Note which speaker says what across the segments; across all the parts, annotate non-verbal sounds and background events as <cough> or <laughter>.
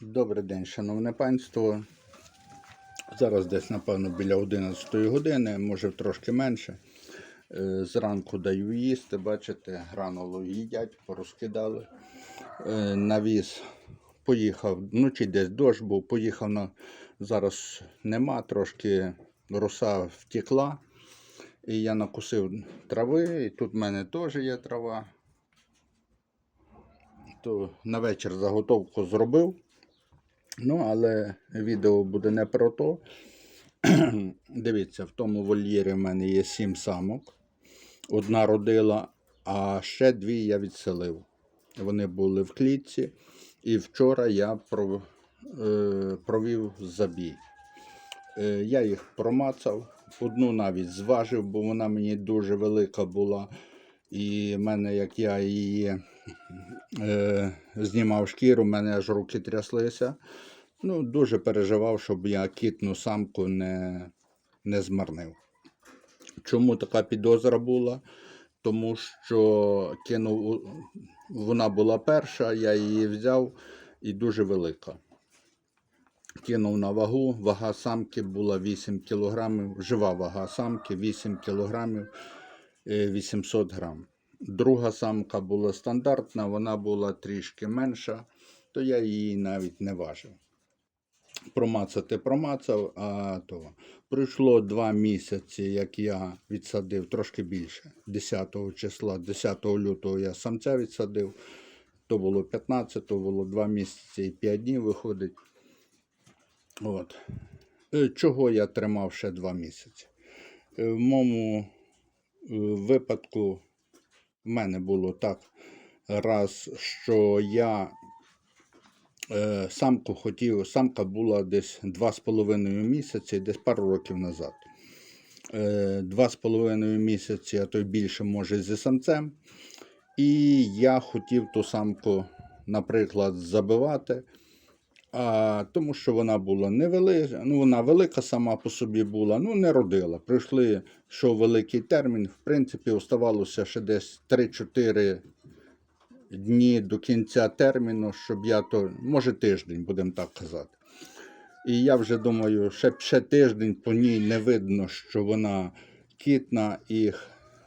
Speaker 1: Добрий день, шановне панство. Зараз десь, напевно, біля 11 години, може трошки менше. Е, Зранку даю їсти, бачите, гранулу їдять, порозкидали. Е, Навіз поїхав, вночі десь дощ був, поїхав на. Зараз нема, трошки роса втекла. І я накусив трави, і тут в мене теж є трава. То на вечір заготовку зробив. Ну, але відео буде не про то. <clears throat> Дивіться, в тому вольєрі в мене є сім самок. Одна родила, а ще дві я відселив. Вони були в клітці. І вчора я е, провів забій. Е, Я їх промацав, одну навіть зважив, бо вона мені дуже велика була. І в мене, як я її е, знімав шкіру, в мене аж руки тряслися. Ну, дуже переживав, щоб я кітну самку не, не змарнив. Чому така підозра була? Тому що кинув, вона була перша, я її взяв і дуже велика. Кинув на вагу, вага самки була 8 кг, жива вага самки 8 кг 800 грам. Друга самка була стандартна, вона була трішки менша, то я її навіть не важив. Промацати промацав, а то пройшло два місяці, як я відсадив трошки більше. 10 числа, 10 лютого я самця відсадив, то було 15, то було 2 місяці і 5 днів виходить. От. Е, Чого я тримав ще 2 місяці? Е, В моєму е, випадку в мене було так раз, що я е, самку хотів, самка була десь 2,5 місяці, десь пару років назад. Е, з половиною місяці, а то й більше, може, зі самцем. І я хотів ту самку, наприклад, забивати, а, тому що вона була невелика, ну вона велика сама по собі була, ну не родила. Прийшли, що великий термін, в принципі, оставалося ще десь 3-4 дні до кінця терміну, щоб я то, може тиждень, будемо так казати. І я вже думаю, ще, ще тиждень по ній не видно, що вона кітна і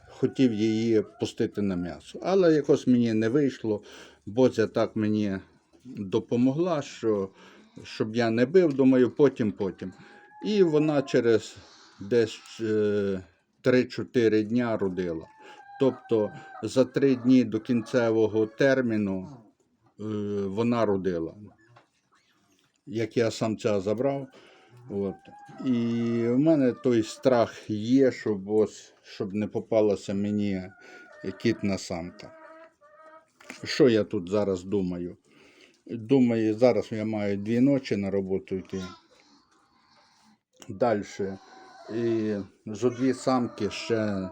Speaker 1: хотів її пустити на м'ясо. Але якось мені не вийшло, Боця так мені допомогла, що, щоб я не бив, думаю, потім, потім. І вона через десь е, 3-4 дня родила. Тобто за 3 дні до кінцевого терміну е, вона родила. Як я самця забрав. От. І в мене той страх є, щоб, ось, щоб не попалася мені кітна самка. Що я тут зараз думаю? Думаю, зараз я маю дві ночі на роботу йти. Далі. І зо дві самки ще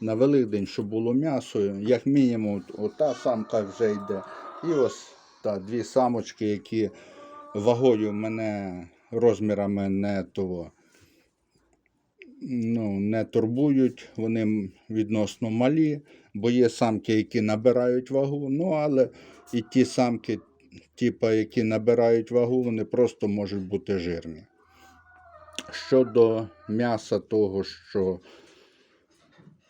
Speaker 1: на Великдень, щоб було м'ясо, як мінімум, ота самка вже йде. І ось та, дві самочки, які вагою мене розмірами не того. Ну, не турбують, вони відносно малі, бо є самки, які набирають вагу. Ну, але і ті самки, типа, які набирають вагу, вони просто можуть бути жирні. Щодо м'яса того, що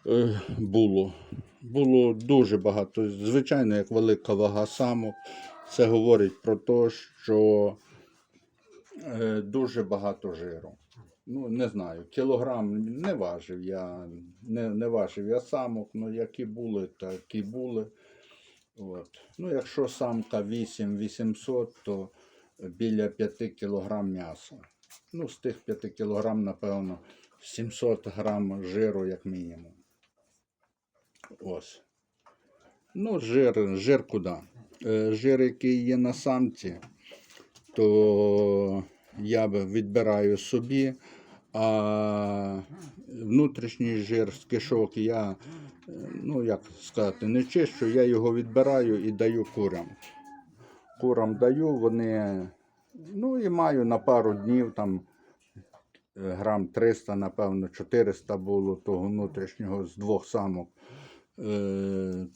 Speaker 1: е, було. Було дуже багато. Звичайно, як велика вага самок. Це говорить про те, що е, дуже багато жиру. Ну, не знаю, кілограм не важив я, не, не важив я самок, ну які були, такі були. От. Ну, якщо самка 8800, то біля 5 кілограм м'яса. Ну, з тих 5 кілограм, напевно, 700 грам жиру, як мінімум. Ось. Ну, жир, жир куди? Е, Жир, який є на самці, то я відбираю собі, а внутрішній жир з кишок я, ну як сказати, не чищу, я його відбираю і даю курам. Курам даю, вони, ну і маю на пару днів там е, грам 300, напевно, 400 було того внутрішнього з двох самок е,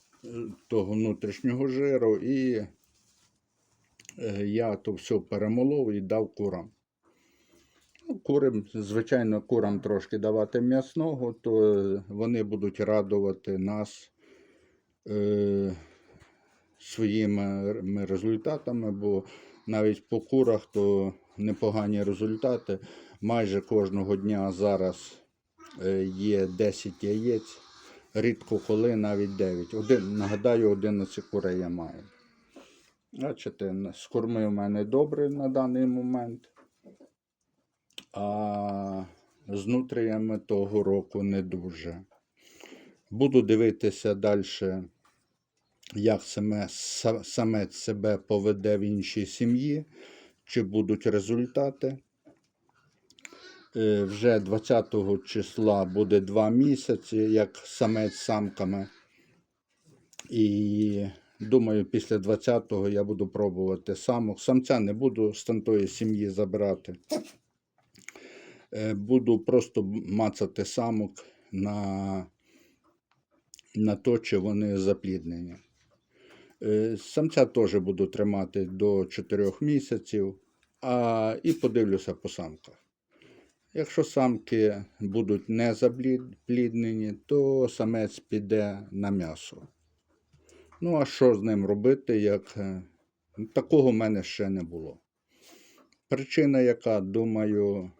Speaker 1: того внутрішнього жиру і е, я то все перемолов і дав курам. Ну, Кури, звичайно, курам трошки давати м'ясного, то е, вони будуть радувати нас е, своїми результатами, бо навіть по курах то непогані результати. Майже кожного дня зараз е, є 10 яєць, рідко коли навіть 9. Один, нагадаю, 11 курей я маю. Бачите, на- з корми в мене добре на даний момент. А з нутріями того року не дуже. Буду дивитися далі, як саме, са- самець себе поведе в іншій сім'ї, чи будуть результати. Е, Вже 20 числа буде 2 місяці, як самець з самками. І думаю, після 20-го я буду пробувати самок. Самця не буду з тої сім'ї забирати. Е, Буду просто мацати самок на, на то, чи вони запліднені. Е, Самця теж буду тримати до 4 місяців, а і подивлюся по самках. Якщо самки будуть не запліднені, то самець піде на м'ясо. Ну, а що з ним робити, як е, такого в мене ще не було. Причина, яка, думаю,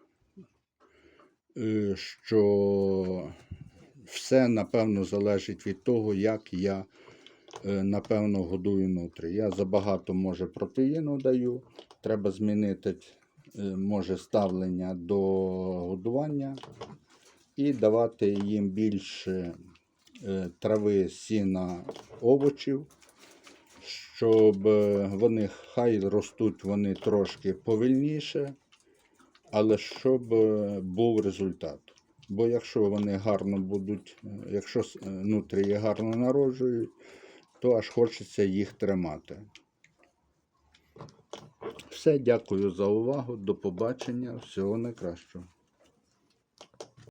Speaker 1: що все напевно залежить від того, як я е, напевно годую нутрі. Я забагато може протеїну даю. Треба змінити е, може ставлення до годування і давати їм більше е, трави, сіна, овочів, щоб е, вони хай ростуть вони трошки повільніше, але щоб е, був результат. Бо якщо вони гарно будуть, е, якщо е, нутрії гарно народжують, то аж хочеться їх тримати. Все, дякую за увагу. До побачення. Всього найкращого.